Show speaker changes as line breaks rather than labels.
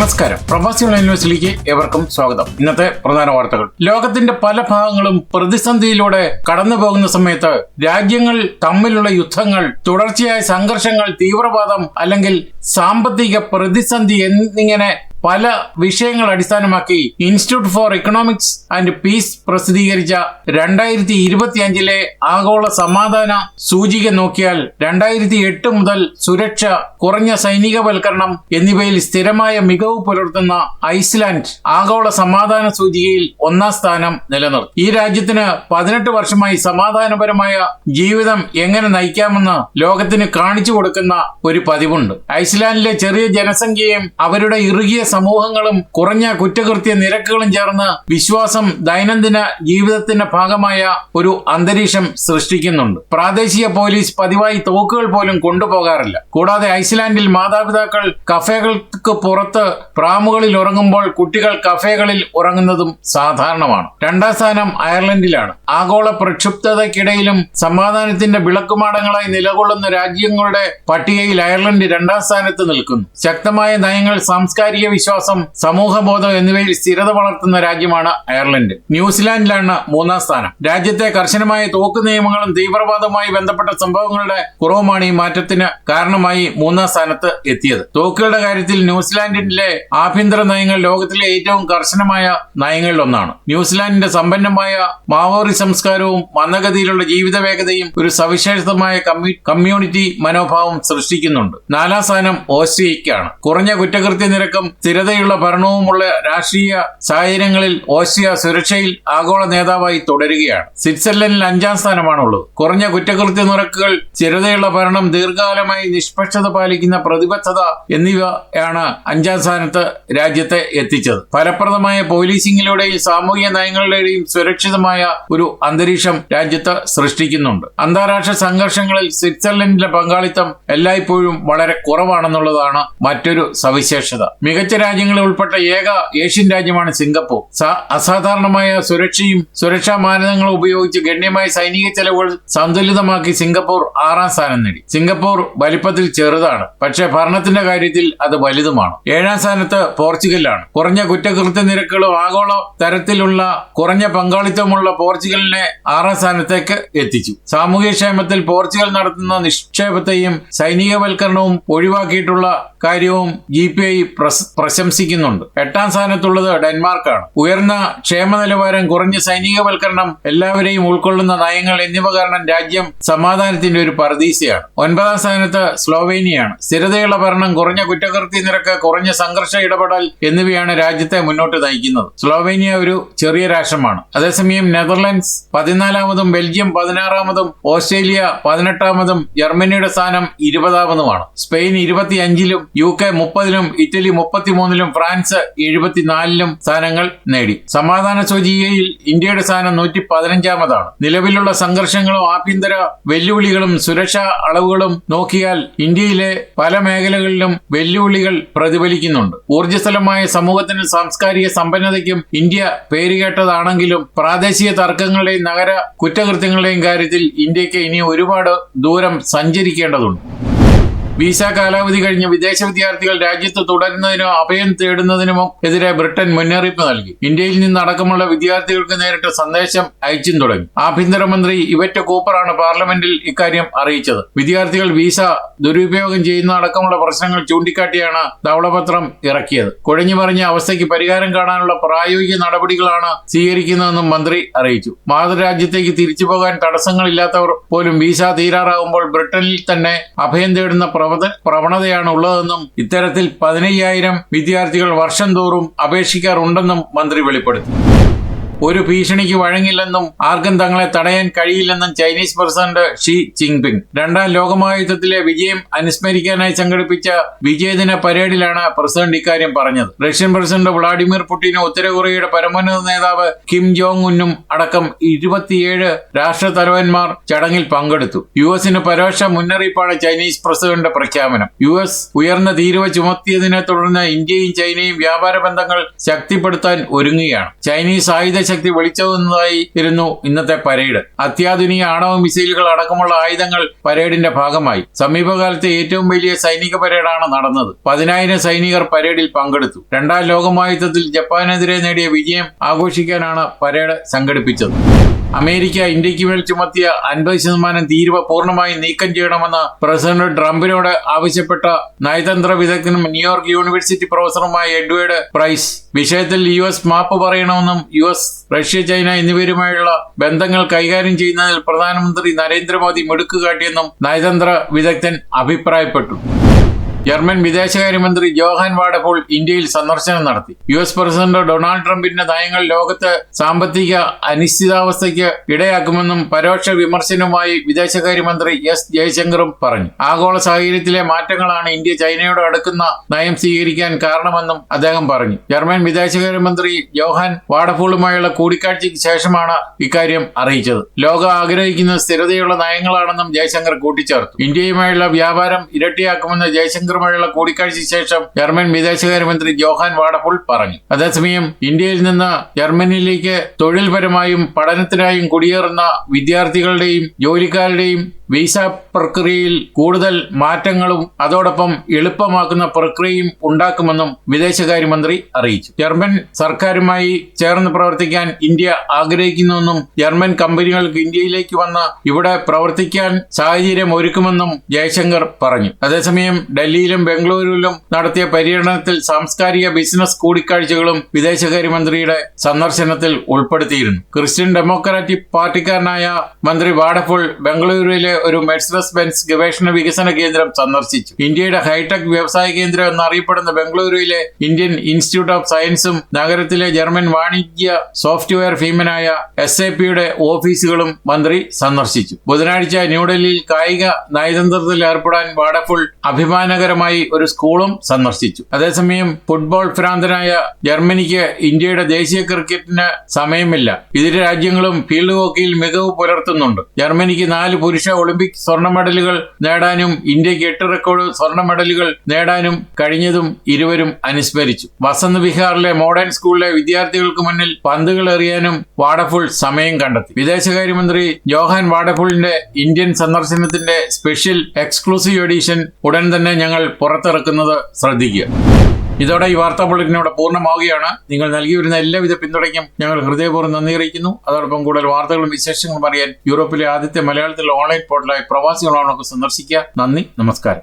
നമസ്കാരം. പ്രവാസി ഓൺലൈൻ ന്യൂസിലേക്ക് ഏവർക്കും സ്വാഗതം. ഇന്നത്തെ പ്രധാന വാർത്തകൾ. ലോകത്തിന്റെ പല ഭാഗങ്ങളും പ്രതിസന്ധിയിലൂടെ കടന്നു പോകുന്ന സമയത്ത് രാജ്യങ്ങൾ തമ്മിലുള്ള യുദ്ധങ്ങൾ തുടർച്ചയായ സംഘർഷങ്ങൾ തീവ്രവാദം അല്ലെങ്കിൽ സാമ്പത്തിക പ്രതിസന്ധി എന്നിങ്ങനെ പല വിഷയങ്ങൾ അടിസ്ഥാനമാക്കി institute for economics and peace പ്രസിദ്ധീകരിച്ച രണ്ടായിരത്തി ഇരുപത്തിയഞ്ചിലെ ആഗോള സമാധാന സൂചിക നോക്കിയാൽ രണ്ടായിരത്തി എട്ട് മുതൽ സുരക്ഷ കുറഞ്ഞ സൈനികവൽക്കരണം എന്നിവയിൽ സ്ഥിരമായ മികവ് പുലർത്തുന്ന ഐസ്ലാൻഡ് ആഗോള സമാധാന സൂചികയിൽ ഒന്നാം സ്ഥാനം നിലനിർത്തി. ഈ രാജ്യത്തിന് പതിനെട്ട് വർഷമായി സമാധാനപരമായ ജീവിതം എങ്ങനെ നയിക്കാമെന്ന് ലോകത്തിന് കാണിച്ചു കൊടുക്കുന്ന ഒരു പതിവുണ്ട്. ഐസ്ലാൻഡിലെ ചെറിയ ജനസംഖ്യയും അവരുടെ ഇറുകിയ സമൂഹങ്ങളും കുറഞ്ഞ കുറ്റകൃത്യ നിരക്കുകളും ചേർന്ന് വിശ്വാസം ദൈനംദിന ജീവിതത്തിന്റെ ഭാഗമായ ഒരു അന്തരീക്ഷം സൃഷ്ടിക്കുന്നുണ്ട്. പ്രാദേശിക പോലീസ് പതിവായി തോക്കുകൾ പോലും കൊണ്ടുപോകാറില്ല. കൂടാതെ ഐസ്ലാൻഡിൽ മാതാപിതാക്കൾ കഫേകൾക്ക് പുറത്ത് പ്രാമുകളിൽ ഉറങ്ങുമ്പോൾ കുട്ടികൾ കഫേകളിൽ ഉറങ്ങുന്നതും സാധാരണമാണ്. രണ്ടാം സ്ഥാനം അയർലൻഡിലാണ്. ആഗോള പ്രക്ഷുബ്ധതയ്ക്കിടയിലും സമാധാനത്തിന്റെ വിളക്കുമാടങ്ങളായി നിലകൊള്ളുന്ന രാജ്യങ്ങളുടെ പട്ടികയിൽ അയർലൻഡ് രണ്ടാം സ്ഥാനത്ത് നിൽക്കുന്നു. ശക്തമായ നയങ്ങൾ സാംസ്കാരിക വിശ്വാസം സമൂഹബോധം എന്നിവയിൽ സ്ഥിരത വളർത്തുന്ന രാജ്യമാണ് അയർലൻഡ്. ന്യൂസിലാൻഡിലാണ് മൂന്നാം സ്ഥാനം. രാജ്യത്തെ കർശനമായ തോക്ക് നിയമങ്ങളും തീവ്രവാദവുമായി ബന്ധപ്പെട്ട സംഭവങ്ങളുടെ കുറവുമാണ് ഈ മാറ്റത്തിന് കാരണമായി മൂന്നാം സ്ഥാനത്ത് എത്തിയത്. തോക്കുകളുടെ കാര്യത്തിൽ ന്യൂസിലാൻഡിലെ ആഭ്യന്തര നയങ്ങൾ ലോകത്തിലെ ഏറ്റവും കർശനമായ നയങ്ങളിൽ ഒന്നാണ് ന്യൂസിലാൻഡിന്റെ സമ്പന്നമായ മാവോറി സംസ്കാരവും മന്ദഗതിയിലുള്ള ജീവിത വേഗതയും ഒരു സവിശേഷമായ കമ്മ്യൂണിറ്റി മനോഭാവം സൃഷ്ടിക്കുന്നുണ്ട്. നാലാം സ്ഥാനം ഓസ്ട്രിയയ്ക്കാണ് കുറഞ്ഞ കുറ്റകൃത്യ നിരക്കും സ്ഥിരതയുള്ള ഭരണവുമുള്ള രാഷ്ട്രീയ സാഹചര്യങ്ങളിൽ ഓസ്ട്രിയ സുരക്ഷയിൽ ആഗോള നേതാവായി തുടരുകയാണ്. സ്വിറ്റ്സർലൻഡിൽ അഞ്ചാം സ്ഥാനമാണുള്ളത്. കുറഞ്ഞ കുറ്റകൃത്യ നിരക്കുകൾ സ്ഥിരതയുള്ള ഭരണം ദീർഘകാലമായി നിഷ്പക്ഷത പാലിക്കുന്ന പ്രതിബദ്ധത എന്നിവയാണ് അഞ്ചാം സ്ഥാനത്ത് രാജ്യത്തെ എത്തിച്ചത്. ഫലപ്രദമായ പോലീസിംഗിലൂടെയും സാമൂഹിക നയങ്ങളുടെയും സുരക്ഷിതമായ ഒരു അന്തരീക്ഷം രാജ്യത്ത് സൃഷ്ടിക്കുന്നുണ്ട്. അന്താരാഷ്ട്ര സംഘർഷങ്ങളിൽ സ്വിറ്റ്സർലൻഡിലെ പങ്കാളിത്തം എല്ലായ്പ്പോഴും വളരെ കുറവാണെന്നുള്ളതാണ് മറ്റൊരു സവിശേഷത. മികച്ച രാജ്യങ്ങളിൽ ഉൾപ്പെട്ട ഏക ഏഷ്യൻ രാജ്യമാണ് സിംഗപ്പൂർ. അസാധാരണമായ സുരക്ഷയും സുരക്ഷാ മാനദണ്ഡങ്ങളും ഉപയോഗിച്ച് ഗണ്യമായ സൈനിക ചെലവുകൾ സന്തുലിതമാക്കി സിംഗപ്പൂർ ആറാം സ്ഥാനം നേടി. സിംഗപ്പൂർ വലിപ്പത്തിൽ ചെറുതാണ്. പക്ഷേ ഭരണത്തിന്റെ കാര്യത്തിൽ അത് വലുതുമാണ്. ഏഴാം സ്ഥാനത്ത് പോർച്ചുഗലാണ് കുറഞ്ഞ കുറ്റകൃത്യ നിരക്കുകളും ആഗോള തരത്തിലുള്ള കുറഞ്ഞ പങ്കാളിത്തമുള്ള പോർച്ചുഗലിനെ ആറാം സ്ഥാനത്തേക്ക് എത്തിച്ചു. സാമൂഹ്യക്ഷേമത്തിൽ പോർച്ചുഗൽ നടത്തുന്ന നിക്ഷേപത്തെയും സൈനികവൽക്കരണവും ഒഴിവാക്കിയിട്ടുള്ള കാര്യവും ജി പി ഐ പ്രശംസിക്കുന്നുണ്ട്. എട്ടാം സ്ഥാനത്തുള്ളത് ഡെൻമാർക്കാണ്. ഉയർന്ന ക്ഷേമ നിലവാരം കുറഞ്ഞ സൈനികവൽക്കരണം എല്ലാവരെയും ഉൾക്കൊള്ളുന്ന നയങ്ങൾ എന്നിവ കാരണം രാജ്യം സമാധാനത്തിന്റെ ഒരു പരദീസയാണ് ഒൻപതാം സ്ഥാനത്ത് സ്ലോവേനിയാണ്. സ്ഥിരതയുള്ള ഭരണം കുറഞ്ഞ കുറ്റകൃത്യ നിരക്ക് കുറഞ്ഞ സംഘർഷ ഇടപെടൽ എന്നിവയാണ് രാജ്യത്തെ മുന്നോട്ട് നയിക്കുന്നത്. സ്ലോവേനിയ ഒരു ചെറിയ രാഷ്ട്രമാണ്. അതേസമയം നെതർലൻഡ്സ് പതിനാലാമതും ബെൽജിയം പതിനാറാമതും ഓസ്ട്രേലിയ പതിനെട്ടാമതും ജർമ്മനിയുടെ സ്ഥാനം ഇരുപതാമതുമാണ്. സ്പെയിൻ ഇരുപത്തിയഞ്ചിലും യു കെ മുപ്പതിലും ഇറ്റലി മുപ്പത്തിമൂന്നിലും ഫ്രാൻസ് എഴുപത്തിനാലിലും സ്ഥാനങ്ങൾ നേടി. സമാധാന സൂചികയിൽ ഇന്ത്യയുടെ സ്ഥാനം നൂറ്റി പതിനഞ്ചാമതാണ് നിലവിലുള്ള സംഘർഷങ്ങളും ആഭ്യന്തര വെല്ലുവിളികളും സുരക്ഷാ അളവുകളും നോക്കിയാൽ ഇന്ത്യയിലെ പല മേഖലകളിലും വെല്ലുവിളികൾ പ്രതിഫലിക്കുന്നുണ്ട്. ഊർജസ്വലമായ സമൂഹത്തിനും സാംസ്കാരിക സമ്പന്നതയ്ക്കും ഇന്ത്യ പേരുകേട്ടതാണെങ്കിലും പ്രാദേശിക തർക്കങ്ങളുടെയും നഗര കുറ്റകൃത്യങ്ങളുടെയും കാര്യത്തിൽ ഇന്ത്യയ്ക്ക് ഇനി ഒരുപാട് ദൂരം സഞ്ചരിക്കേണ്ടതുണ്ട്. വിസ കാലാവധി കഴിഞ്ഞ് വിദേശ വിദ്യാർത്ഥികൾ രാജ്യത്ത് തുടരുന്നതിനോ അഭയം തേടുന്നതിനുമോ എതിരെ ബ്രിട്ടൻ മുന്നറിയിപ്പ് നൽകി. ഇന്ത്യയിൽ നിന്നടക്കമുള്ള വിദ്യാർത്ഥികൾക്ക് നേരിട്ട് സന്ദേശം അയച്ചും തുടങ്ങി. ആഭ്യന്തരമന്ത്രി ഇവറ്റ് കൂപ്പറാണ് പാർലമെന്റിൽ ഇക്കാര്യം അറിയിച്ചത്. വിദ്യാർത്ഥികൾ വിസ ദുരുപയോഗം ചെയ്യുന്ന അടക്കമുള്ള പ്രശ്നങ്ങൾ ചൂണ്ടിക്കാട്ടിയാണ് ധവളപത്രം ഇറക്കിയത്. കുഴഞ്ഞു പറഞ്ഞ അവസ്ഥയ്ക്ക് പരിഹാരം കാണാനുള്ള പ്രായോഗിക നടപടികളാണ് സ്വീകരിക്കുന്നതെന്നും മന്ത്രി അറിയിച്ചു. മാതൃരാജ്യത്തേക്ക് തിരിച്ചു പോകാൻ തടസ്സങ്ങളില്ലാത്തവർ പോലും വിസ തീരാറാകുമ്പോൾ ബ്രിട്ടനിൽ തന്നെ അഭയം തേടുന്ന പ്രവണതയാണ് ഉള്ളതെന്നും ഇത്തരത്തിൽ പതിനയ്യായിരം വിദ്യാർത്ഥികൾ വർഷം തോറും അപേക്ഷിക്കാറുണ്ടെന്നും മന്ത്രി വെളിപ്പെടുത്തി. ഒരു ഭീഷണിക്ക് വഴങ്ങില്ലെന്നും ആർക്കും തങ്ങളെ തടയാൻ കഴിയില്ലെന്നും ചൈനീസ് പ്രസിഡന്റ് ഷി ജിൻപിങ്. രണ്ടാം ലോകമഹായുദ്ധത്തിലെ വിജയം അനുസ്മരിക്കാനായി സംഘടിപ്പിച്ച വിജയദിന പരേഡിലാണ് പ്രസിഡന്റ് ഇക്കാര്യം പറഞ്ഞത്. റഷ്യൻ പ്രസിഡന്റ് വ്ളാഡിമിർ പുടിനും ഉത്തര കൊറിയയുടെ പരമോന്നത നേതാവ് കിം ജോങ് ഉന്നും അടക്കം ഇരുപത്തിയേഴ് രാഷ്ട്ര തലവന്മാർ ചടങ്ങിൽ പങ്കെടുത്തു. യു എസിന് പരോക്ഷ മുന്നറിയിപ്പാണ് ചൈനീസ് പ്രസിഡന്റ് പ്രഖ്യാപനം. യു എസ് ഉയർന്ന തീരുവ ചുമത്തിയതിനെ തുടർന്ന് ഇന്ത്യയും ചൈനയും വ്യാപാര ബന്ധങ്ങൾ ശക്തിപ്പെടുത്താൻ ഒരുങ്ങുകയാണ്. ചൈനീസ് ആയുധ ശക്തി വിളിച്ചോതുന്നതായി ഇരുന്നു ഇന്നത്തെ പരേഡ്. അത്യാധുനിക ആണവ മിസൈലുകൾ അടക്കമുള്ള ആയുധങ്ങൾ പരേഡിന്റെ ഭാഗമായി. സമീപകാലത്തെ ഏറ്റവും വലിയ സൈനിക പരേഡാണ് നടന്നത്. പതിനായിരം സൈനികർ പരേഡിൽ പങ്കെടുത്തു. രണ്ടാം ലോകമഹായുദ്ധത്തിൽ ജപ്പാനെതിരെ നേടിയ വിജയം ആഘോഷിക്കാനാണ് പരേഡ് സംഘടിപ്പിച്ചത്. അമേരിക്ക ഇന്ത്യയ്ക്ക് മേൽ ചുമത്തിയ അൻപത് ശതമാനം തീരുവ പൂർണമായും നീക്കം ചെയ്യണമെന്ന് പ്രസിഡന്റ് ട്രംപിനോട് ആവശ്യപ്പെട്ട നയതന്ത്ര വിദഗ്ധനും ന്യൂയോർക്ക് യൂണിവേഴ്സിറ്റി പ്രൊഫസറുമായ എഡ്വേർഡ് പ്രൈസ്. വിഷയത്തിൽ യു എസ് മാപ്പ് പറയണമെന്നും യു എസ് റഷ്യ ചൈന എന്നിവരുമായുള്ള ബന്ധങ്ങൾ കൈകാര്യം ചെയ്യുന്നതിൽ പ്രധാനമന്ത്രി നരേന്ദ്രമോദി മിടുക്ക് കാട്ടിയെന്നും നയതന്ത്ര വിദഗ്ധൻ അഭിപ്രായപ്പെട്ടു. ജർമ്മൻ വിദേശകാര്യമന്ത്രി ജോഹാൻ വാഡപ്പോൾ ഇന്ത്യയിൽ സന്ദർശനം നടത്തി. യു എസ് പ്രസിഡന്റ് ഡൊണാൾഡ് ട്രംപിന്റെ നയങ്ങൾ ലോകത്ത് സാമ്പത്തിക അനിശ്ചിതാവസ്ഥയ്ക്ക് ഇടയാക്കുമെന്നും പരോക്ഷ വിമർശനവുമായി വിദേശകാര്യമന്ത്രി എസ് ജയശങ്കറും പറഞ്ഞു. ആഗോള സാഹചര്യത്തിലെ മാറ്റങ്ങളാണ് ഇന്ത്യ ചൈനയോട് അടുക്കുന്ന നയം സ്വീകരിക്കാൻ കാരണമെന്നും അദ്ദേഹം പറഞ്ഞു. ജർമ്മൻ വിദേശകാര്യമന്ത്രി ജോഹാൻ വാഡഫൂളുമായുള്ള കൂടിക്കാഴ്ചയ്ക്ക് ശേഷമാണ് ഇക്കാര്യം അറിയിച്ചത്. ലോകം ആഗ്രഹിക്കുന്ന സ്ഥിരതയുള്ള നയങ്ങളാണെന്നും ജയശങ്കർ കൂട്ടിച്ചേർത്തു. ഇന്ത്യയുമായുള്ള വ്യാപാരം ഇരട്ടിയാക്കുമെന്ന് ജയശങ്കറുമായുള്ള കൂടിക്കാഴ്ചയ്ക്ക് ശേഷം ജർമ്മൻ വിദേശകാര്യമന്ത്രി ജോഹാൻ വാഡഫുൾ പറഞ്ഞു. അതേസമയം ഇന്ത്യയിൽ നിന്ന് ജർമ്മനിയിലേക്ക് തൊഴിൽപരമായും പഠനത്തിനായും കുടിയേറുന്ന വിദ്യാർത്ഥികളുടെയും ജോലിക്കാരുടെയും വിസ പ്രക്രിയയിൽ കൂടുതൽ മാറ്റങ്ങളും അതോടൊപ്പം എളുപ്പമാക്കുന്ന പ്രക്രിയയും ഉണ്ടാക്കുമെന്നും വിദേശകാര്യമന്ത്രി അറിയിച്ചു. ജർമ്മൻ സർക്കാരുമായി ചേർന്ന് പ്രവർത്തിക്കാൻ ഇന്ത്യ ആഗ്രഹിക്കുന്നുവെന്നും ജർമ്മൻ കമ്പനികൾക്ക് ഇന്ത്യയിലേക്ക് വന്ന് ഇവിടെ പ്രവർത്തിക്കാൻ സാഹചര്യം ഒരുക്കുമെന്നും ജയശങ്കർ പറഞ്ഞു. അതേസമയം ഡൽഹിയിലും ബംഗളൂരുവിലും നടത്തിയ പര്യടനത്തിൽ സാംസ്കാരിക ബിസിനസ് കൂടിക്കാഴ്ചകളും വിദേശകാര്യമന്ത്രിയുടെ സന്ദർശനത്തിൽ ഉൾപ്പെടുത്തിയിരുന്നു. ക്രിസ്ത്യൻ ഡെമോക്രാറ്റിക് പാർട്ടിക്കാരനായ മന്ത്രി വാഡഫുൾ ബംഗളൂരുവിലെ ഒരു മെഴ്സറസ് ബെൻസ് ഗവേഷണ വികസന കേന്ദ്രം സന്ദർശിച്ചു. ഇന്ത്യയുടെ ഹൈടെക് വ്യവസായ കേന്ദ്രം എന്നറിയപ്പെടുന്ന ബംഗളൂരുവിലെ ഇന്ത്യൻ ഇൻസ്റ്റിറ്റ്യൂട്ട് ഓഫ് സയൻസും നഗരത്തിലെ ജർമ്മൻ വാണിജ്യ സോഫ്റ്റ്വെയർ ഫീമനായ എസ് എ പിയുടെ ഓഫീസുകളും മന്ത്രി സന്ദർശിച്ചു. ബുധനാഴ്ച ന്യൂഡൽഹിയിൽ കായിക നയതന്ത്രത്തിൽ ഏർപ്പെടാൻ വാഡഫുൾ അഭിമാനകരമായി ഒരു സ്കൂളും സന്ദർശിച്ചു. അതേസമയം ഫുട്ബോൾ ഭ്രാന്തനായ ജർമ്മനിക്ക് ഇന്ത്യയുടെ ദേശീയ ക്രിക്കറ്റിന് സമയമില്ല. ഇരു രാജ്യങ്ങളും ഫീൽഡ് ഹോക്കിയിൽ മികവ് പുലർത്തുന്നുണ്ട്. ജർമ്മനിക്ക് നാല് പുരുഷ ഒളിമ്പിക് സ്വർണ മെഡലുകൾ നേടാനും ഇന്ത്യയ്ക്ക് എട്ട് റെക്കോർഡ് സ്വർണ മെഡലുകൾ നേടാനും കഴിഞ്ഞതും ഇരുവരും അനുസ്മരിച്ചു. വസന്ത് വിഹാറിലെ മോഡേൺ സ്കൂളിലെ വിദ്യാർത്ഥികൾക്ക് മുന്നിൽ പന്തുകൾ എറിയാനും വാഡഫുൾ സമയം കണ്ടെത്തി. വിദേശകാര്യമന്ത്രി ജോഹാൻ വാഡഫുളിന്റെ ഇന്ത്യൻ സന്ദർശനത്തിന്റെ സ്പെഷ്യൽ എക്സ്ക്ലൂസീവ് എഡിഷൻ ഉടൻ തന്നെ ഞങ്ങൾ പുറത്തിറക്കുന്നത് ശ്രദ്ധിക്കുക. ഇതോടെ ഈ വാർത്താ ബുള്ളറ്റിനോട് പൂർണമാവുകയാണ്. നിങ്ങൾ നൽകി വരുന്ന എല്ലാവിധ പിന്തുണയ്ക്കും ഞങ്ങൾ ഹൃദയപൂർവം നന്ദി അറിയിക്കുന്നു. അതോടൊപ്പം കൂടുതൽ വാർത്തകളും വിശേഷങ്ങളും അറിയാൻ യൂറോപ്പിലെ ആദ്യത്തെ മലയാളത്തിലെ ഓൺലൈൻ പോർട്ടലായ പ്രവാസികളാണൊക്കെ സന്ദർശിക്കുക. നന്ദി നമസ്കാരം.